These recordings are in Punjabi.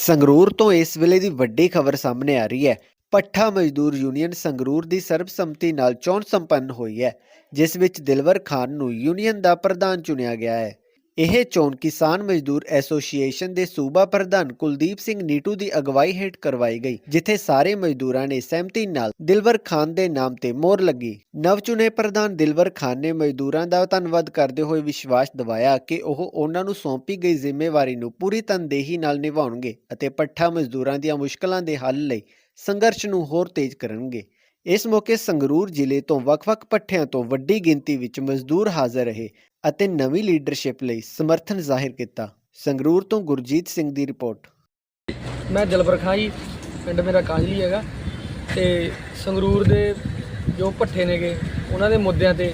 ਸੰਗਰੂਰ ਤੋਂ ਇਸ ਵੇਲੇ ਦੀ ਵੱਡੀ ਖਬਰ ਸਾਹਮਣੇ ਆ ਰਹੀ ਹੈ। ਪੱਠਾ ਮਜ਼ਦੂਰ ਯੂਨੀਅਨ ਸੰਗਰੂਰ ਦੀ ਸਰਬਸੰਮਤੀ ਨਾਲ ਚੋਣ ਸੰਪੰਨ ਹੋਈ ਹੈ, ਜਿਸ ਵਿੱਚ ਦਿਲਵਰ ਖਾਨ ਨੂੰ ਯੂਨੀਅਨ ਦਾ ਪ੍ਰਧਾਨ ਚੁਣਿਆ ਗਿਆ ਹੈ। ਇਹ ਚੋਣ ਕਿਸਾਨ ਮਜ਼ਦੂਰ ਐਸੋਸੀਏਸ਼ਨ ਦੇ ਸੂਬਾ ਪ੍ਰਧਾਨ ਕੁਲਦੀਪ ਸਿੰਘ ਨੀਟੂ ਦੀ ਅਗਵਾਈ ਹੇਠ ਕਰਵਾਈ ਗਈ, ਜਿੱਥੇ ਸਾਰੇ ਮਜ਼ਦੂਰਾਂ ਨੇ ਸਹਿਮਤੀ ਨਾਲ ਦਿਲਵਰ ਖਾਨ ਦੇ ਨਾਮ ਤੇ ਮੋਹਰ ਲੱਗੀ। ਨਵਚੁਣੇ ਪ੍ਰਧਾਨ ਦਿਲਵਰ ਖਾਨ ਨੇ ਮਜ਼ਦੂਰਾਂ ਦਾ ਧੰਨਵਾਦ ਕਰਦੇ ਹੋਏ ਵਿਸ਼ਵਾਸ ਦਿਵਾਇਆ ਕਿ ਉਹ ਉਹਨਾਂ ਨੂੰ ਸੌਂਪੀ ਗਈ ਜ਼ਿੰਮੇਵਾਰੀ ਨੂੰ ਪੂਰੀ ਤਨਦੇਹੀ ਨਾਲ ਨਿਭਾਉਣਗੇ ਅਤੇ ਪੱਠਾ ਮਜ਼ਦੂਰਾਂ ਦੀਆਂ ਮੁਸ਼ਕਲਾਂ ਦੇ ਹੱਲ ਲਈ ਸੰਘਰਸ਼ ਨੂੰ ਹੋਰ ਤੇਜ਼ ਕਰਨਗੇ। ਇਸ ਮੌਕੇ ਸੰਗਰੂਰ ਜ਼ਿਲ੍ਹੇ ਤੋਂ ਵੱਖ-ਵੱਖ ਪੱਠਿਆਂ ਤੋਂ ਵੱਡੀ ਗਿਣਤੀ ਵਿੱਚ ਮਜ਼ਦੂਰ ਹਾਜ਼ਰ ਰਹੇ। ਅਤੇ ਨਵੀਂ ਲੀਡਰਸ਼ਿਪ ਲਈ ਸਮਰਥਨ ਜ਼ਾਹਿਰ ਕੀਤਾ। ਸੰਗਰੂਰ ਤੋਂ ਗੁਰਜੀਤ ਸਿੰਘ ਦੀ ਰਿਪੋਰਟ। ਮੈਂ ਜਲਬਰ ਖਾਂ ਜੀ ਪਿੰਡ ਮੇਰਾ ਕਾਂਜਲੀ ਹੈਗਾ ਤੇ ਸੰਗਰੂਰ ਦੇ ਜੋ ਭੱਠੇ ਨੇਗੇ ਉਹਨਾਂ ਦੇ ਮੁੱਦਿਆਂ ਤੇ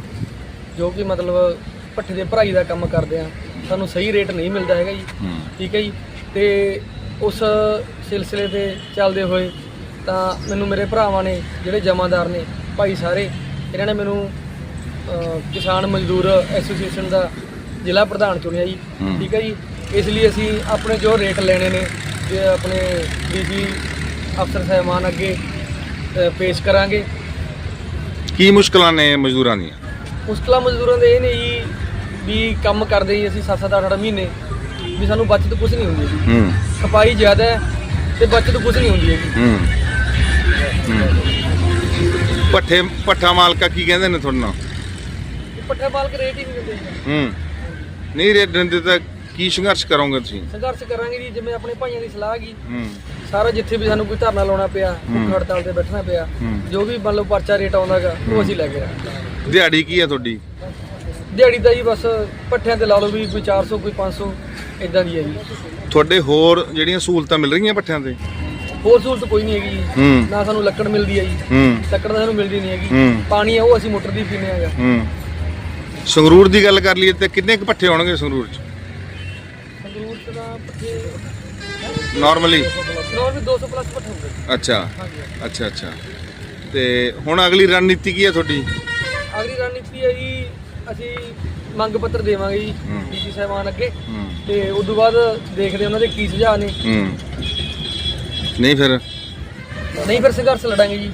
ਜੋ ਕਿ ਮਤਲਬ ਭੱਠੇ ਦੇ ਭਰਾਈ ਦਾ ਕੰਮ ਕਰਦੇ ਆ ਸਾਨੂੰ ਸਹੀ ਰੇਟ ਨਹੀਂ ਮਿਲਦਾ ਹੈਗਾ ਜੀ। ਠੀਕ ਹੈ ਜੀ? ਤੇ ਉਸ ਸਿਲਸਿਲੇ ਤੇ ਚੱਲਦੇ ਹੋਏ ਤਾਂ ਮੈਨੂੰ ਮੇਰੇ ਭਰਾਵਾਂ ਨੇ ਜਿਹੜੇ ਜਮਾਦਾਰ ਨੇ ਭਾਈ ਸਾਰੇ ਇਹਨਾਂ ਨੇ ਮੈਨੂੰ ਕਿਸਾਨ ਮਜ਼ਦੂਰ ਐਸੋਸੀਏਸ਼ਨ ਦਾ ਜ਼ਿਲ੍ਹਾ ਪ੍ਰਧਾਨ ਚੁਣਿਆ ਜੀ। ਠੀਕ ਹੈ ਜੀ। ਇਸ ਲਈ ਅਸੀਂ ਆਪਣੇ ਜੋ ਰੇਟ ਲੈਣੇ ਨੇ ਜੇ ਆਪਣੇ ਡੀਜੀ ਅਫਸਰ ਸਾਹਿਬਾਨ ਅੱਗੇ ਪੇਸ਼ ਕਰਾਂਗੇ। ਕੀ ਮੁਸ਼ਕਲਾਂ ਨੇ ਮਜ਼ਦੂਰਾਂ ਦੀਆਂ? ਮੁਸ਼ਕਲਾਂ ਮਜ਼ਦੂਰਾਂ ਦੇ ਇਹ ਨੇ ਜੀ ਵੀ ਕੰਮ ਕਰਦੇ ਜੀ ਅਸੀਂ 7-7 8 ਮਹੀਨੇ ਵੀ ਸਾਨੂੰ ਬਚਤ ਕੁਝ ਨਹੀਂ ਹੁੰਦੀ ਜੀ। ਹੂੰ। ਖਪਾਈ ਜ਼ਿਆਦਾ ਹੈ ਤੇ ਬਚਤ ਕੁਝ ਨਹੀਂ ਹੁੰਦੀ ਹੈਗੀ। ਪੱਠੇ ਪੱਠਾ ਮਾਲਕਾ ਕੀ ਕਹਿੰਦੇ ਨੇ ਤੁਹਾਡੇ ਨਾਲ? ਪੱਠਾ ਮਾਲਕ ਰੇਟ ਹੀ ਨਹੀਂ ਦਿੰਦੇ। ਜੀ ਹੂੰ। ਨਹੀਂ ਰੇਟ ਦਿੰਦੇ ਤਾਂ ਕੀ ਸੰਘਰਸ਼ ਕਰੋਗੇ ਤੁਸੀਂ? ਸੰਘਰਸ਼ ਕਰਾਂਗੇ ਜੀ ਜਿਵੇਂ ਆਪਣੇ ਭਾਈਆਂ ਦੀ ਸਲਾਹ ਗਈ ਹੂੰ। ਸਾਰਾ ਜਿੱਥੇ ਵੀ ਸਾਨੂੰ ਕੋਈ ਧਰਨਾ ਲਾਉਣਾ ਪਿਆ ਭੁੱਖ ਹੜਤਾਲ ਤੇ ਬੈਠਣਾ ਪਿਆ ਹੂੰ। ਜੋ ਵੀ ਮੰਨ ਲਓ ਪਰਚਾ ਰੇਟ ਆਉਂਦਾਗਾ ਉਹ ਅਸੀਂ ਲੈ ਕੇ ਆਵਾਂਗੇ ਦਿਹਾੜੀ ਕੀ ਹੈ ਤੁਹਾਡੀ? ਦਿਹਾੜੀ ਦਾ ਜੀ ਬਸ ਪੱਠਿਆਂ ਤੇ ਲਾ ਲਓ ਵੀ ਕੋਈ 400 ਕੋਈ 500 ਇਦਾਂ ਦੀ ਹੈ ਜੀ। ਤੁਹਾਡੇ ਹੋਰ ਜਿਹੜੀਆਂ ਸਹੂਲਤਾਂ ਮਿਲ ਰਹੀਆਂ ਪੱਠਿਆਂ ਤੇ? ਹੋਰ ਸਹੂਲਤ ਕੋਈ ਨਹੀਂ ਹੈਗੀ ਜੀ। ਹੂੰ। ਨਾ ਸਾਨੂੰ ਲੱਕੜ ਮਿਲਦੀ ਹੈ ਜੀ। ਹੂੰ। ਲੱਕੜ ਤਾਂ ਸਾਨੂੰ ਮਿਲਦੀ ਨਹੀਂ ਹੈਗੀ। ਹੂੰ। ਪਾਣੀ ਹੈ ਉਹ ਅਸੀਂ ਮੋਟਰ ਦੀ ਪੀਨੇ ਹੈਗਾ। ਹੂੰ। ਸੰਗਰੂਰ ਦੀ ਗੱਲ ਕਰ ਲਈਏ ਤੇ ਕਿੰਨੇ ਕੁ ਪੱਠੇ ਹੋਣਗੇ ਸੰਗਰੂਰ ਚ? ਸੰਗਰੂਰ ਚ ਤਾਂ ਪੱਠੇ ਨਾਰਮਲੀ ਨੋਰਮਲ 200 ਪਲੱਸ ਪੱਠੇ ਹੁੰਦੇ ਅੱਛਾ। ਹਾਂਜੀ ਅੱਛਾ ਅੱਛਾ। ਤੇ ਹੁਣ ਅਗਲੀ ਰਣਨੀਤੀ ਕੀ ਹੈ ਤੁਹਾਡੀ? ਅਗਲੀ ਰਣਨੀਤੀ ਹੈ ਜੀ ਅਸੀਂ ਮੰਗ ਪੱਤਰ ਦੇਵਾਂਗੇ ਜੀ ਹੂੰ। ਡੀਸੀ ਸਾਹਿਬਾਨ ਅੱਗੇ। ਹੂੰ। ਤੇ ਉਸ ਤੋਂ ਬਾਅਦ ਦੇਖਦੇ ਉਹਨਾਂ ਦੇ ਕੀ ਸੁਝਾਅ ਨੇ। ਹੂੰ। ਨਹੀਂ ਫਿਰ? ਨਹੀਂ ਫਿਰ ਸੰਘਰਸ਼ ਲੜਾਂਗੇ ਜੀ।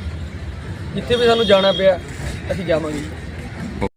ਜਿੱਥੇ ਵੀ ਸਾਨੂੰ ਜਾਣਾ ਪਿਆ ਅਸੀਂ ਜਾਵਾਂਗੇ ਜੀ।